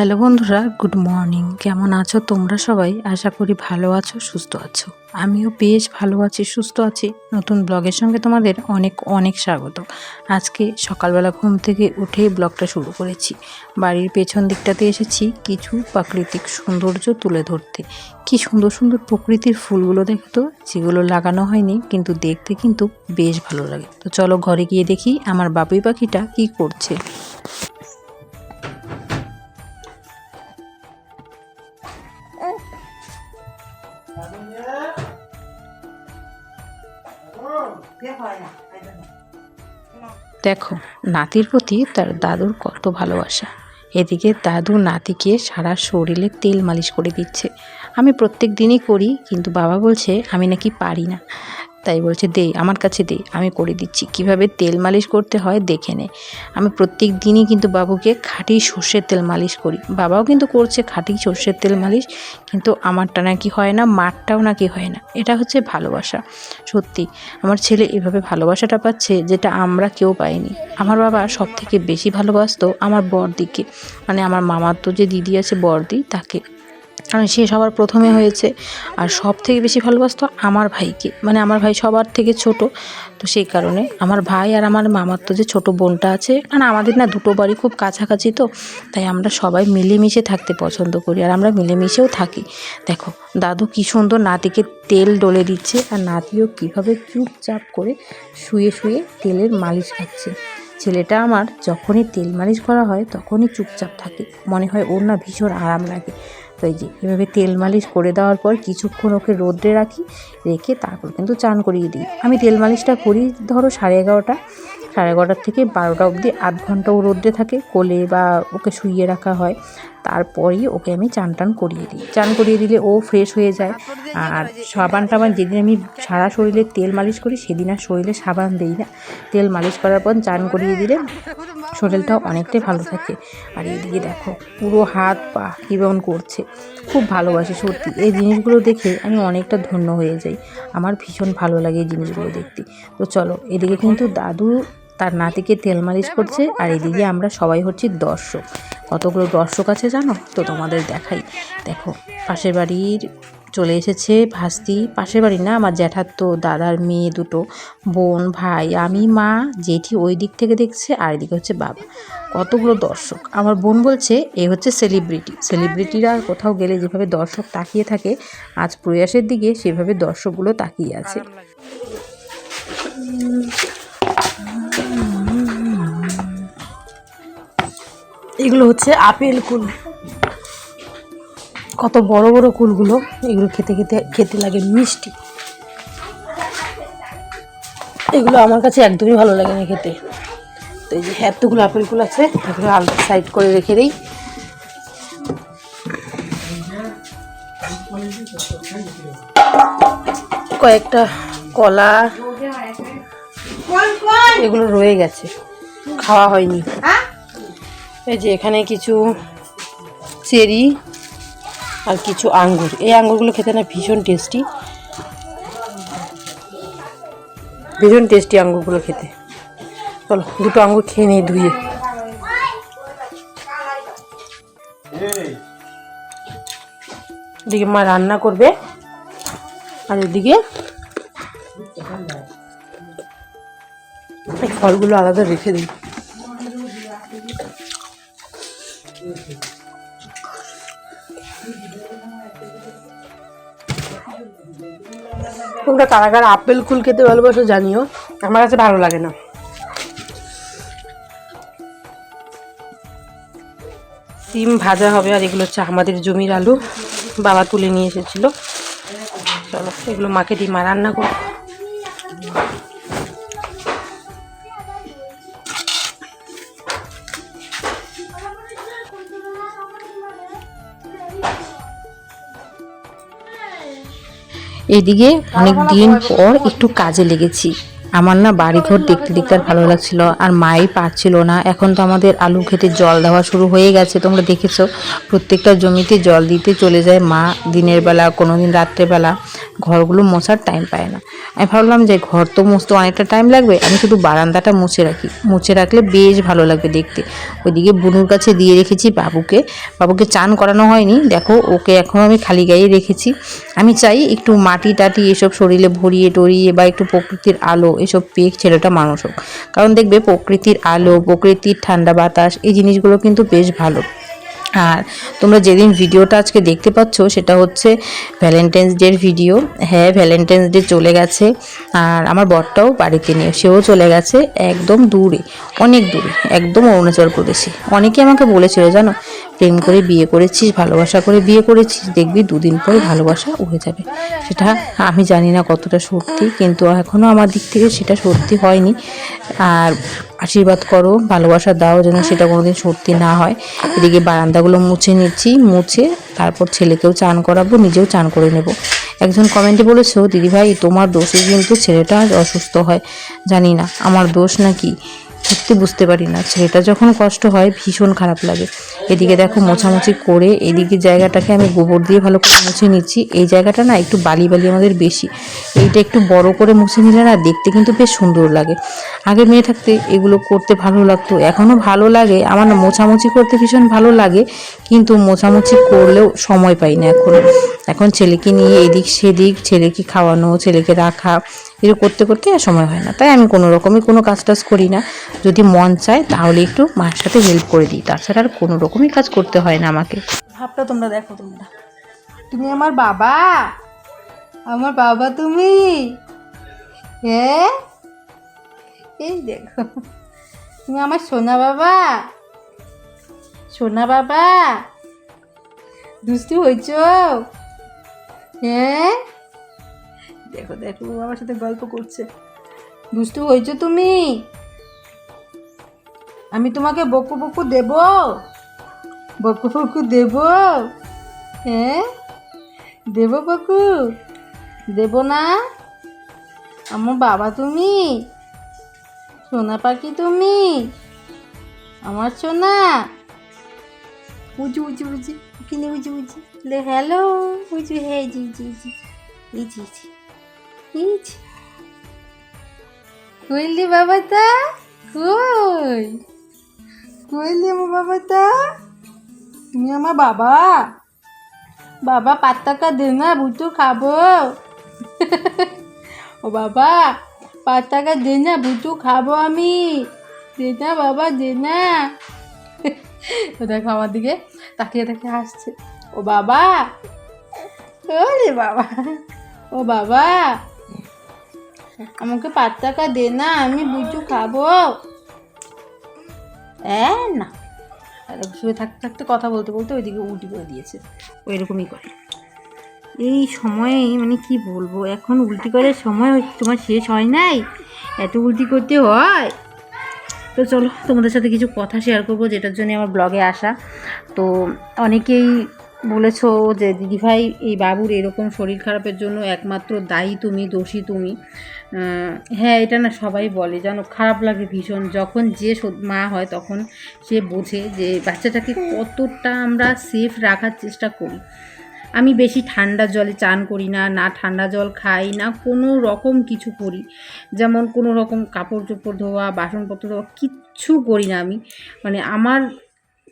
Hello বন্ধুরা, good morning. কেমন আছো তোমরা সবাই? আশা করি ভালো আছো, সুস্থ আছো। আমিও বেশ ভালো আছি, সুস্থ আছি। নতুন ব্লগের সঙ্গে তোমাদের অনেক অনেক স্বাগত। আজকে সকালবেলা ঘুম থেকে উঠে ব্লগটা শুরু করেছি। বাড়ির পেছন দিকটাতে এসেছি কিছু প্রাকৃতিক সৌন্দর্য তুলে ধরতে। কি সুন্দর সুন্দর প্রকৃতির ফুলগুলো দেখতো যেগুলো লাগানো হয়নি, কিন্তু দেখতে কিন্তু বেশ ভালো লাগে। তো চলো ঘরে গিয়ে দেখি আমার বাবুই পাখিটা কি করছে। দেখো, নাতির প্রতি তার দাদুর কত ভালোবাসা। এদিকে দাদু নাতিকে সারা শরীরে তেল মালিশ করে দিচ্ছে। আমি প্রত্যেক দিনই করি, কিন্তু বাবা বলছে, আমি নাকি পারি না। তাই বলছে, দে, আমার কাছে দে, আমি করে দিচ্ছি। কীভাবে তেল মালিশ করতে হয় দেখে নে। আমি প্রত্যেক দিনই কিন্তু বাবুকে খাঁটি সর্ষের তেল মালিশ করি। বাবাও কিন্তু করছে খাঁটি সর্ষের তেল মালিশ, কিন্তু আমারটা নাকি হয় না, মারটাও নাকি হয় না। এটা হচ্ছে ভালোবাসা। সত্যি, আমার ছেলে এভাবে ভালোবাসাটা পাচ্ছে যেটা আমরা কেউ পাইনি। আমার বাবা সব থেকে বেশি ভালোবাসতো আমার বরদিকে মানে আমার মামার তো যে দিদি আছে বরদি তাকে। কারণ সে সবার প্রথমে হয়েছে। আর সব থেকে বেশি ভালোবাসতো আমার ভাইকে। মানে আমার ভাই সবার থেকে ছোট। তো সেই কারণে আমার ভাই আর আমার মামার তো যে ছোটো বোনটা আছে, কারণ আমাদের না দুটো বাড়ি খুব কাছাকাছি তো, তাই আমরা সবাই মিলেমিশে থাকতে পছন্দ করি আর আমরা মিলেমিশেও থাকি। দেখো, দাদু কী সুন্দর নাতিকে তেল ডলে দিচ্ছে আর নাতিও কীভাবে চুপচাপ করে শুয়ে শুয়ে তেলের মালিশ খাচ্ছে। ছেলেটা আমার যখনই তেল মালিশ করা হয় তখনই চুপচাপ থাকে। মনে হয় ওর না ভীষণ আরাম লাগে। তো এই যে, এভাবে তেল মালিশ করে দেওয়ার পর কিছুক্ষণ ওকে রোদ্রে রাখি, রেখে তারপর কিন্তু চান করিয়ে দিই। আমি তেল মালিশটা করি ধরো সাড়ে এগারোটা সাড়ে এগারোটার থেকে বারোটা অবধি আধ ঘণ্টা ও রোদ্রে থাকে, কোলে বা ওকে শুইয়ে রাখা হয়। তারপরেই ওকে আমি চান টান করিয়ে দিই। চান করিয়ে দিলে ও ফ্রেশ হয়ে যায়। আর সাবান টাবান যেদিন আমি সারা শরীরে তেল মালিশ করি, সেদিন আর শরীরে সাবান দিই না। তেল মালিশ করার পর চান করিয়ে দিলে শরীরটাও অনেকটাই ভালো থাকে। আর এদিকে দেখো, পুরো হাত পা কীরকম করছে। খুব ভালোবাসি সত্যি। এই জিনিসগুলো দেখে আমি অনেকটা ধন্য হয়ে যাই। আমার ভীষণ ভালো লাগে এই জিনিসগুলো দেখতে। তো চলো, এদিকে কিন্তু দাদু তার নাতিকে তেল মালিশ করছে আর এদিকে আমরা সবাই হচ্ছি দর্শক। কতগুলো দর্শক আছে জানো? তো তোমাদের দেখাই। দেখো পাশের বাড়ির চলে এসেছে ভাস্তি। পাশের বাড়ি না আমার জ্যাঠার তো দাদার মেয়ে দুটো বোন ভাই আমি মা জেঠি ওই দিক থেকে দেখছে আর এদিকে হচ্ছে বাবা। কতগুলো দর্শক। আমার বোন বলছে এ হচ্ছে সেলিব্রিটি সেলিব্রিটিরা কোথাও গেলে যেভাবে দর্শক তাকিয়ে থাকে আজ প্রয়াসের দিকে সেভাবে দর্শকগুলো তাকিয়ে আছে। এগুলো হচ্ছে আপেল কুল। কত বড় বড় কুলগুলো এগুলো খেতে খেতে খেতে লাগে মিষ্টি। এগুলো আমার কাছে একদমই ভালো লাগে না খেতে। তো এই যে এতগুলো আপেল কুল আছে এগুলো আলাদা সাইড করে রেখে দিই। কয়েকটা কলা এগুলো রয়ে গেছে। খাওয়া হয়নি। এই যে এখানে কিছু চেরি আর কিছু আঙ্গুর। এই আঙ্গুরগুলো খেতে না ভীষণ টেস্টি। ভীষণ টেস্টি আঙ্গুরগুলো খেতে। চলো, দুটো আঙ্গুর খেয়ে নিই ধুয়ে। এদিকে মা রান্না করবে, আর এদিকে ফলগুলো আলাদা রেখে দিই তোমরা কারা কারা আপেল কুল খেতে ভালোবাসো জানিও। আমার কাছে ভালো লাগে না। সিম ভাজা হবে আর এগুলো হচ্ছে আমাদের জমির আলু। বাবা তুলে নিয়ে এসেছিল। চলো, এগুলো মাকে দিয়ে মা রান্না করো। এদিকে অনেক দিন পর একটু কাজে লেগেছি। আমার না বাড়িঘর দেখতে দেখতে আর ভালো লাগছিল, আর মাই পাচ্ছিল না। এখন তো আমাদের আলু খেতে জল দেওয়া শুরু হয়ে গেছে, তোমরা দেখেছ? প্রত্যেকটা জমিতে জল দিতে চলে যায় মা দিনের বেলা কোনো দিন রাত্রেবেলা ঘরগুলো মোছার টাইম পায় না। আমি ভাবলাম যে ঘর তো মুছতে অনেকটা টাইম লাগবে, আমি শুধু বারান্দাটা মুছে রাখি। মুছে রাখলে বেশ ভালো লাগবে দেখতে। ওইদিকে বুনুর কাছে দিয়ে রেখেছি বাবুকে। বাবুকে চান করানো হয়নি, দেখো ওকে এখন আমি খালি গায়ে রেখেছি। আমি চাই একটু মাটি টাটি এসব শরীরে ভরিয়ে টরিয়ে বা একটু প্রকৃতির আলো এসব পেয়ে ছেলেটা মানুষ হোক। কারণ দেখবে প্রকৃতির আলো, প্রকৃতির ঠান্ডা বাতাস, এই জিনিসগুলো কিন্তু বেশ ভালো। আর তোমরা যেদিন ভিডিওটা আজকে দেখতে পাচ্ছ, সেটা হচ্ছে ভ্যালেন্টাইন্স ডের ভিডিও হ্যাঁ ভ্যালেন্টাইন্স ডে চলে গেছে। আর আমার বরটাও বাড়িতে নিয়ে, সেও চলে গেছে একদম দূরে, অনেক দূরে, একদম অরুণাচল প্রদেশে। অনেকে আমাকে বলেছিল, জানো প্রেম করে বিয়ে করেছিস, ভালোবাসা করে বিয়ে করেছিস, দেখবি দুদিন পরে ভালোবাসা উড়ে যাবে। সেটা আমি জানি না কতটা সত্যি, কিন্তু এখনও আমার দিক থেকে সেটা সত্যি হয়নি। আর আশীর্বাদ করো, ভালোবাসা দাও যেন সেটা কোনোদিন সত্যি না হয়। এদিকে বারান্দাগুলো মুছে নিচ্ছি, মুছে তারপর ছেলেকেও চান করাবো, নিজেও চান করে নেব। একজন কমেন্টে বলেছ, দিদিভাই, তোমার দোষে কিন্তু ছেলেটা অসুস্থ হয়। জানি না, আমার দোষ নাকি? সত্যি বুঝতে পারি না। ছেলেটা যখন কষ্ট হয়, ভীষণ খারাপ লাগে। এদিকে দেখো মোছামুছি করে এদিকে জায়গাটাকে আমি গোবর দিয়ে ভালো করে মুছে নিচ্ছি। এই জায়গাটা না একটু বালি বালি আমাদের বেশি। এইটা একটু বড় করে মুছে নিলে না দেখতে কিন্তু বেশ সুন্দর লাগে। আগে মেয়ে থাকতে এগুলো করতে ভালো লাগতো এখনও ভালো লাগে। আমার না মোছামুছি করতে ভীষণ ভালো লাগে, কিন্তু মোছামুছি করলেও সময় পাই না এখন। এখন ছেলেকে নিয়ে এদিক সেদিক, ছেলেকে খাওয়ানো, ছেলেকে রাখা এগুলো করতে করতে আর সময় হয় না। তাই আমি কোনো রকমই কোনো কাজ টাজ করি না। যদি মন চায় তাহলে একটু মায়ের সাথে হেল্প করে দিই। তাছাড়া আর কোনো রকমই কাজ করতে হয় না আমাকে। ভাবটা তোমরা দেখো তোমরা। তুমি আমার বাবা? আমার বাবা তুমি? হ্যাঁ এই দেখো। তুমি আমার সোনা বাবা? সোনা বাবা? দুষ্টু হয়েছ? হ্যাঁ দেখো দেখো আমার সাথে গল্প করছে। দুষ্টু, হয়েছো তুমি? আমি তোমাকে বকু বকু দেবো? বকু বকু দেব? হ্যাঁ? দেব বকু? দেব না? আমার বাবা তুমি? সোনা পাখি তুমি? আমার সোনা? উঁচু উঁচু উঁচু, কিনে উঁচু উঁচু। হ্যালো, উঁচু হ্যাঁ জি জি জি। ইজি ইজি ইজি কইলি বাবাটা কই কইলি আমার বাবাটা তুমি আমার বাবা। বাবা পাঁচ টাকা দে না, বুটু খাব। ও বাবা পাঁচ টাকা দে না, বুটু খাব আমি। দে না বাবা, দে না। ও দেখো আমার দিকে তাকিয়ে তাকিয়ে হাসছে। ও বাবা, ওরে বাবা, ও বাবা। আমাকে পাঁচ টাকা দে না, আমি বুঝু খাব। এ, না। শুয়ে থাকতে থাকতে কথা বলতে বলতে ওইদিকে উল্টি করে দিয়েছে। ও এরকমই করে। এই সময়ে মানে কি বলব, এখন উল্টি করার সময় তোমার শেষ হয় নাই? এত উল্টি করতে হয়। তো চলো, তোমাদের সাথে কিছু কথা শেয়ার করব, যেটার জন্য আমার ব্লগে আসা। তো অনেকেই বলেছ যে দিদিভাই, এই বাবুর এরকম শরীর খারাপের জন্য একমাত্র দায়ী তুমি, দোষী তুমি। হ্যাঁ এটা না সবাই বলে। যেন খারাপ লাগে ভীষণ। যখন যে মা হয়, তখন সে বোঝে যে বাচ্চাটাকে কতটা আমরা সেফ রাখার চেষ্টা করি। আমি বেশি ঠান্ডা জলে চান করি না না ঠান্ডা জল খাই, না কোনো রকম কিছু করি। যেমন কোনো রকম কাপড় চোপড় ধোয়া, বাসনপত্র ধোয়া, কিচ্ছু করি না আমি। মানে আমার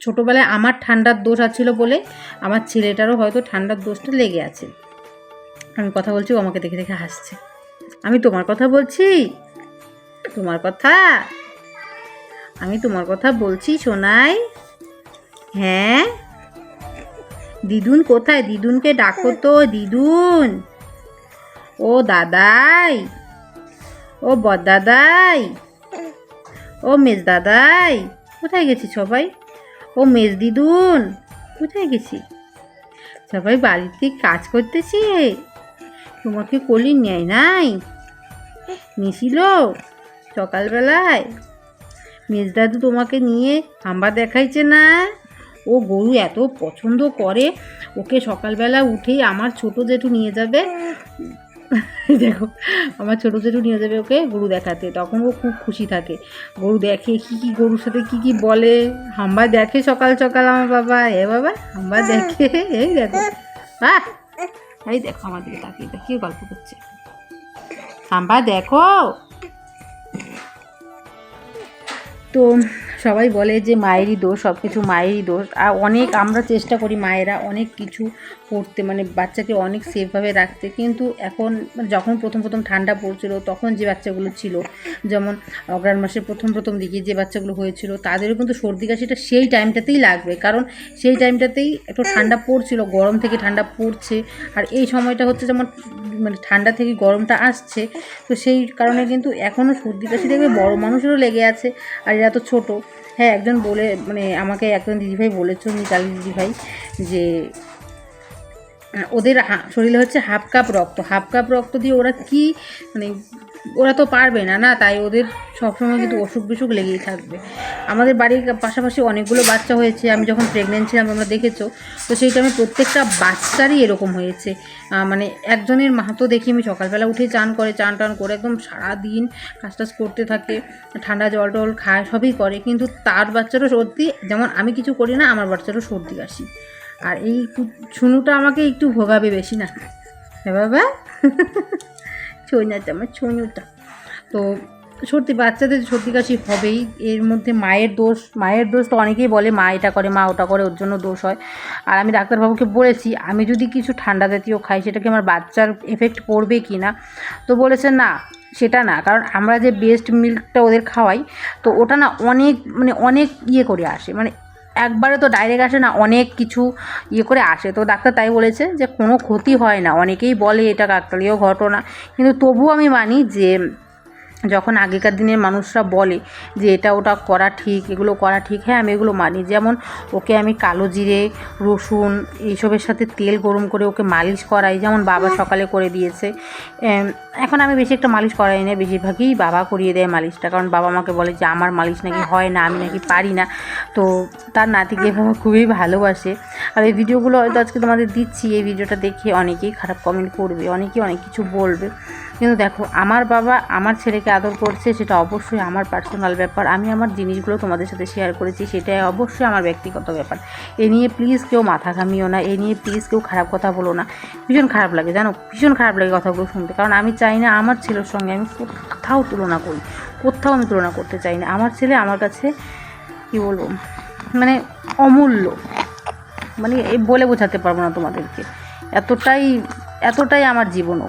ছোটোবেলায় আমার ঠান্ডার দোষ আছিল বলে আমার ছেলেটারও হয়তো ঠান্ডার দোষটা লেগে আছে। আমি কথা বলছি, ও আমাকে দেখে দেখে হাসছে। আমি তোমার কথা বলছি? তোমার কথা? আমি তোমার কথা বলছি সোনাই? হ্যাঁ? দিদুন কোথায়? দিদুনকে ডাকো তো, দিদুন। ও দাদাই। ও বদাদাই ও মেজ দাদাই। কোথায় গেছি সবাই? ও মেজ দিদুন, কোথায় গেছি? সবাই বাড়িতে কাজ করতেছে। তোমাকে কলি নেয় নাই? নিছিল সকালবেলায়। মেজদাদু তোমাকে নিয়ে হাম্বা দেখাইছে না? ও গরু এত পছন্দ করে, ওকে সকালবেলা উঠেই আমার ছোট জেঠু নিয়ে যাবে। দেখো, আমার ছোটো ছোটো নিয়ে যাবে ওকে গরু দেখাতে। তখন ও খুব খুশি থাকে। গরু দেখে, কি কি গরুর সাথে কি কি বলে? হাম্বা দেখে সকাল সকাল আমার বাবা। এ বাবা, হাম্বা দেখে। এই দেখো। হ্যাঁ এই দেখো আমার দিকে তাকিয়ে গল্প করছে। হাম্বা দেখো। তো সবাই বলে যে মায়েরই দোষ সব কিছু মায়েরই দোষ। আর অনেক আমরা চেষ্টা করি মায়েরা অনেক কিছু করতে মানে বাচ্চাকে অনেক সেফভাবে রাখতে। কিন্তু এখন যখন প্রথম প্রথম ঠান্ডা পড়ছিল, তখন যে বাচ্চাগুলো ছিল, যেমন অগ্রাণ মাসের প্রথম প্রথম দিকে যে বাচ্চাগুলো হয়েছিল, তাদেরও কিন্তু সর্দি কাশিটা সেই টাইমটাতেই লাগবে। কারণ সেই টাইমটাতেই একটু ঠান্ডা পড়ছিল, গরম থেকে ঠান্ডা পড়ছে। আর এই সময়টা হচ্ছে যেমন মানে ঠান্ডা থেকে গরমটা আসছে। তো সেই কারণে কিন্তু এখনও সর্দি কাশি দেখবে বড় মানুষেরও লেগে আছে। আর এরা তো ছোটো। হ্যাঁ একজন বলে মানে আমাকে একজন দিদিভাই বলেছ মিতালি দিদিভাই, যে, ওদের শরীরে হচ্ছে হাফ কাপ রক্ত। হাফ কাপ রক্ত দিয়ে ওরা কি মানে ওরা তো পারবে না না? তাই ওদের সবসময় কিন্তু অসুখ বিসুখ লেগেই থাকবে। আমাদের বাড়ির পাশাপাশি অনেকগুলো বাচ্চা হয়েছে, আমি যখন প্রেগনেন্ট ছিলাম, তোমরা দেখেছ? তো সেই টাইমে প্রত্যেকটা বাচ্চারই এরকম হয়েছে। মানে একজনের মা তো দেখি আমি সকালবেলা উঠে চান করে, চান টান করে একদম সারাদিন কাজ টাজ করতে থাকে, ঠান্ডা জল টল খায়, সবই করে। কিন্তু তার বাচ্চারও সর্দি, যেমন আমি কিছু করি না, আমার বাচ্চারও সর্দি কাশি। আর এই ছুনুটা আমাকে একটু ভোগাবে বেশি না। হ্যাঁ বাবা। ছুনাটা আমার ছুনুটা তো সর্দি বাচ্চাদের সর্দি কাশি হবেই। এর মধ্যে মায়ের দোষ মায়ের দোষ তো অনেকেই বলে, মা এটা করে, মা ওটা করে, ওর জন্য দোষ হয়। আর আমি ডাক্তারবাবুকে বলেছি, আমি যদি কিছু ঠান্ডা জাতীয় খাই সেটা কি আমার বাচ্চার এফেক্ট পড়বে কি না? তো বলেছে, না, সেটা না। কারণ আমরা যে বেস্ট মিল্কটা ওদের খাওয়াই, তো ওটা না অনেক মানে অনেক ইয়ে করে আসে। মানে একবারে তো ডাইরেক্ট আসে না, অনেক কিছু ইয়ে করে আসে। তো ডাক্তার তাই বলেছে যে কোনো ক্ষতি হয় না, অনেকেই বলে এটা কাকতালীয় ঘটনা। কিন্তু তবু আমি মানি যে যখন আগেকার দিনের মানুষরা বলে যে এটা ওটা করা ঠিক, এগুলো করা ঠিক হ্যাঁ আমি এগুলো মানি। যেমন ওকে আমি কালো জিরে, রসুন এইসবের সাথে তেল গরম করে ওকে মালিশ করাই, যেমন বাবা সকালে করে দিয়েছে। এখন আমি বেশি একটা মালিশ করাই না, বেশিরভাগই বাবা করিয়ে দেয় মালিশটা, কারণ বাবা আমাকে বলে যে আমার মালিশ নাকি হয় না, আমি নাকি পারি না। তো তার নাতিকে বাবা খুবই ভালোবাসে। আর এই ভিডিওগুলো হয়তো আজকে তোমাদের দিচ্ছি, এই ভিডিওটা দেখে অনেকেই খারাপ কমেন্ট করবে, অনেকেই অনেক কিছু বলবে। কিন্তু দেখো, আমার বাবা, আমার ছেলেকে আদর করছে, সেটা অবশ্যই আমার পার্সোনাল ব্যাপার। আমি আমার জিনিসগুলো তোমাদের সাথে শেয়ার করেছি, সেটাই অবশ্যই আমার ব্যক্তিগত ব্যাপার। এ নিয়ে প্লিজ কেউ মাথা ঘামিও না, এ নিয়ে প্লিজ কেউ খারাপ কথা বলো না। ভীষণ খারাপ লাগে, জানো? ভীষণ খারাপ লাগে কথাগুলো শুনতে। কারণ আমি চাই না আমার ছেলের সঙ্গে আমি কোথাও তুলনা করি, কোথাও আমি তুলনা করতে চাই না। আমার ছেলে আমার কাছে, কী বলব মানে অমূল্য। মানে বলে বোঝাতে পারব না তোমাদেরকে। এতটাই এতটাই আমার জীবনও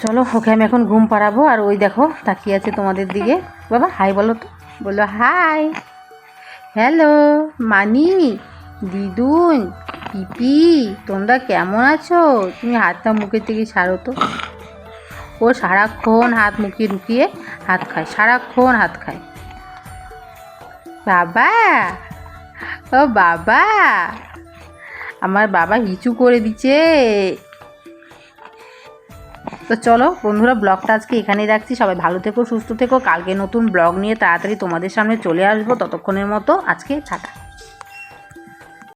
চলো, ওকে আমি এখন ঘুম পাড়াবো, আর ওই দেখো, তাকিয়ে আছে তোমাদের দিকে। বাবা, হাই বলো তো। বলল হাই। হ্যালো, মানি, দিদুন, পিপি, তোমরা কেমন আছো? তুমি হাতটা মুখের থেকে সারো তো। ও সারাক্ষণ হাত মুখিয়ে ঢুকিয়ে হাত খায়, সারাক্ষণ হাত খায়। বাবা, ও বাবা, আমার বাবা হিচু করে দিচ্ছে। তো চলো, বন্ধুরা, ব্লগটা আজকে এখানেই রাখছি। সবাই ভালো থেকো, সুস্থ থেকো। কালকে নতুন ব্লগ নিয়ে তাড়াতাড়ি তোমাদের সামনে চলে আসব ততক্ষণের মতো আজকে ছাটা